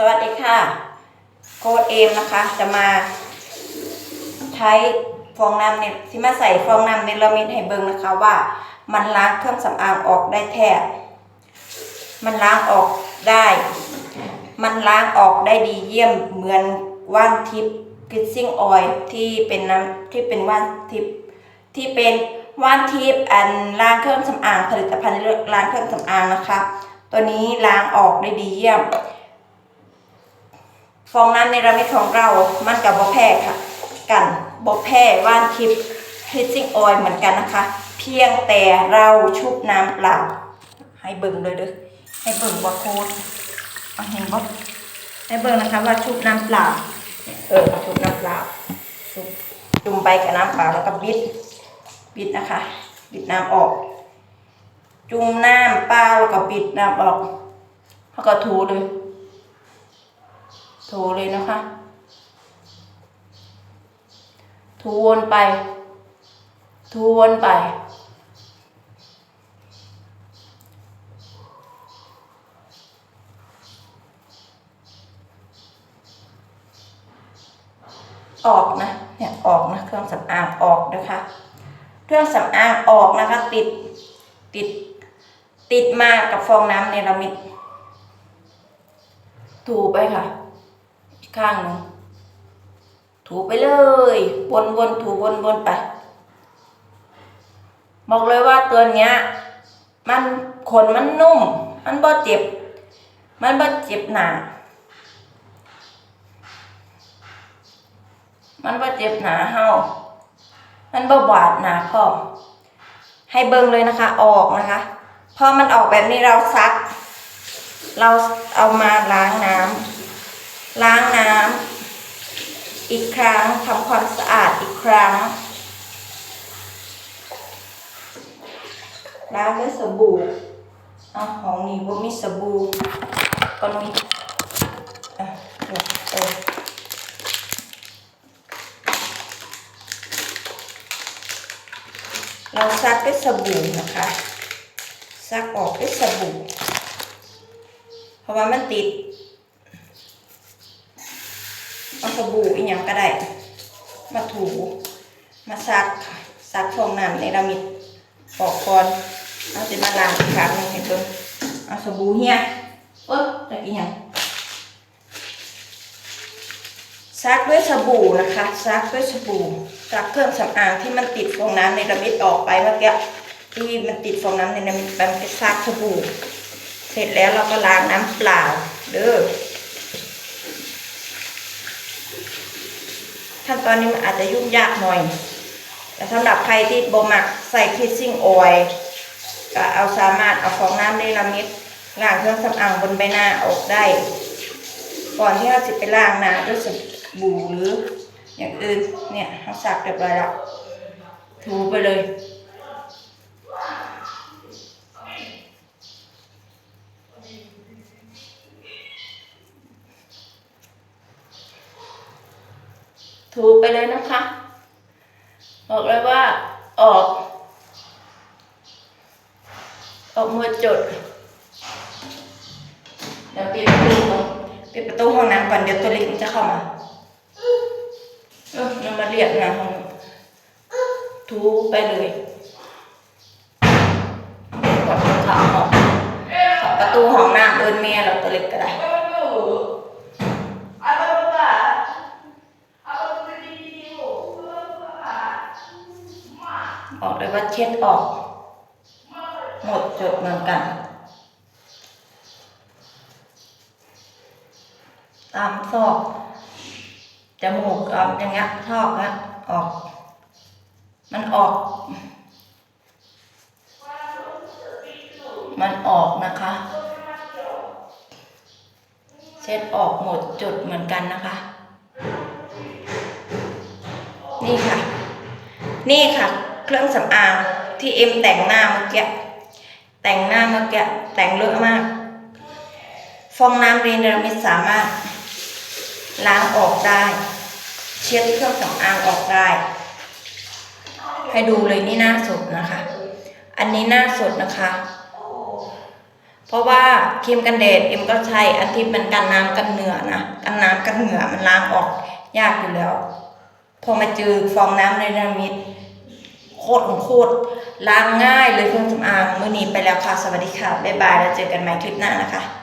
สวัสดีค่ะ โค้ดเอมนะคะ จะมาใช้ฟองน้ำเนี่ยที่มาใส่ฟองน้ำเนลามิดให้เบิ่งนะคะว่า มันล้างเครื่องสำอางออกได้แท้มันล้างออกได้ มันล้างออกได้ดีเยี่ยมเหมือนว่านทิพย์กริซซิ่งออยที่เป็นน้ำที่เป็นว่านทิพย์ที่เป็นว่านทิพย์อันล้างเครื่องสำอางผลิตภัณฑ์ล้างเครื่องสำอางนะคะ ตัวนี้ล้างออกได้ดีเยี่ยม ฟองน้ำในระมิดของเรา มันกับบอแพ้ค่ะ กันบอแพ้ว่านทิพย์ฮิซิ่งออยเหมือนกันนะคะ เพียงแต่เราชุบน้ำเปล่า ให้เบิ่งเลยเด้อให้เบิ่งว่าโคตรเอาเห็นบ่ให้เบิ่งนะคะว่าชุบน้ำเปล่า เออชุบน้ำเปล่าชุบจุ่มไปกับน้ำเปล่าแล้วก็บิด บิดนะคะ บิดน้ำออก จุ่มน้ำเปล่าแล้วก็บิดน้ำออกแล้วก็ถูเลย ถูเลยนะคะ ถูวนไป ถูวนไป ออกนะ เนี่ยออกนะเครื่องสำอางออกนะคะ เครื่องสำอางออกนะคะติดติดติดมากับฟองน้ำเนลามิดถูไปค่ะ ข้างหนึ่งถูไปเลยวนวนถูวนวนไป บอกเลยว่าตัวเนี้ย มันขนมันนุ่ม มันบ่เจ็บ มันบ่เจ็บหนามันบ่เจ็บหนาเฮามันบ่บาดหนาพร้อให้เบิ่งเลยนะคะ ออกนะคะ พอมันออกแบบนี้เราซัก เราเอามาล้างน้ำ ล้างน้ำอีกครั้งทำความสะอาดอีกครั้ง ล้างด้วยสบู่เอาของนี่ว่ามีสบู่ก็นุ้ยอะเออเออเราซักด้วยสบู่นะคะซักออกด้วยสบู่เพราะว่ามันติด เอาสบู่อีกอย่างก็ได้ มาถู มาซักซักฟองน้ำในระมิดออกก่อนเอาจะมาล้างอีกครั้งหนึงให้เบิ่งเอาสบู่เฮียเอ๊ะตะกี้หยังซักด้วยสบู่นะคะซักด้วยสบู่ซักเครื่องสำอางที่มันติดฟองน้ำในระมิดออกไปเมื่อกี้ที่มันติดฟองน้ำในระมิดไปมันไปซักสบู่ เสร็จแล้วเราก็ล้างน้ำเปล่าเด้อ ขั้นตอนนี้มันอาจจะยุ่งยากหน่อย แต่สำหรับใครที่บ่มักใส่คิดซิ่งออยก็เอาสามารถเอาฟองน้ำในละมิดล้างเครื่องสำอางบนใบหน้าออกได้ ก่อนที่เราจะไปล้างหน้าด้วยสบู่หรืออย่างอื่นเนี่ยเราสักเรียบร้อยแล้วถูไปเลย ถูไปเลยนะคะ บอกเลยว่าออก ออกมือจุดเดี๋ยวปิดประตูปิดประตูห้องน้ำก่อนเดี๋ยวตัวเล็กมันจะเข้ามาเออมันมาเรียกนะห้องถูไปเลยกดขาออกข้าประตูห้องน้ำเอินเมียเราตัวเล็กก็ได้ บอกเลยว่าเช็ดออก หมดจดเหมือนกัน ตามซอกจมูกเอาอย่างเงี้ยซอกนะออก มันออก มันออกนะคะ เช็ดออกหมดจุดเหมือนกันนะคะ นี่ค่ะ นี่ค่ะ เครื่องสำอางที่เอ็มแต่งหน้าเมื่อกี้แต่งหน้าเมื่อกี้แต่งเลอะมาก ฟองน้ำเรนเดอร์มิสามารถ ล้างออกได้ เช็ดเครื่องสำอางออกได้ ให้ดูเลยนี่หน้าสดนะคะ อันนี้หน้าสดนะคะ เพราะว่าครีมกันแดดเอ็มก็ใช้อันที่มันกันน้ำกันเหงื่อนะกันน้ำกันเหงื่อมันล้างออกยากอยู่แล้ว พอมาเจอฟองน้ำในนามิดโค ตรของโคตรล้างง่ายเลยเครื่องสำอางมื่อนี้ไปแล้วค่ะ สวัสดีค่ะ บ๊ายบาย แล้วเจอกันใหม่คลิปหน้านะคะ